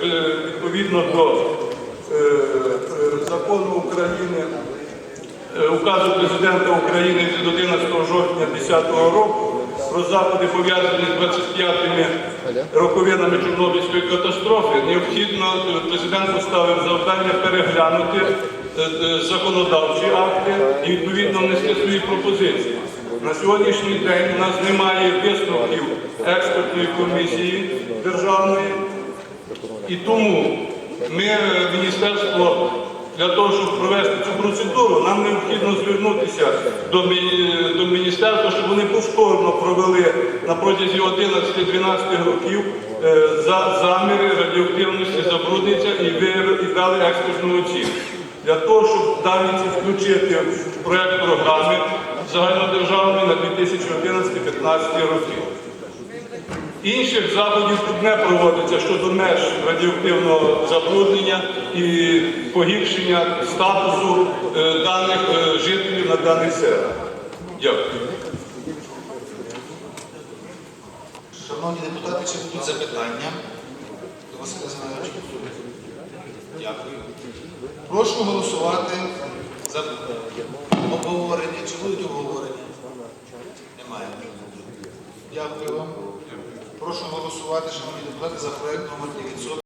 при- відповідно до е, е, закону України, е, указу президента України від 11 жовтня 2010 року про заходи пов'язані з 25-ми роковинами Чорнобильської катастрофи, необхідно е, президент поставив завдання переглянути е, е, законодавчі акти і відповідно внести свої пропозиції. На сьогоднішній день у нас немає висновків експертної комісії державної, і тому ми, е, міністерство, для того, щоб провести цю процедуру, нам необхідно звернутися до, до міністерства, щоб вони повторно провели на протязі 11-12 років е, за заміри радіоактивності забруднення і, дали експертну оцінку. Для того, щоб дані включити в проект програми загальнодержавної на 2011-2015 роки. Інших заходів тут не проводиться щодо меж радіоактивного забруднення і погіршення статусу е, даних е, жителів на даних селах. Дякую. Шановні депутати, чи будуть запитання? Дякую. Прошу голосувати за обговорення. Чи будуть обговорення? Немає. Дякую вам. Прошу голосувати, шановні депутати, за проект номер 900.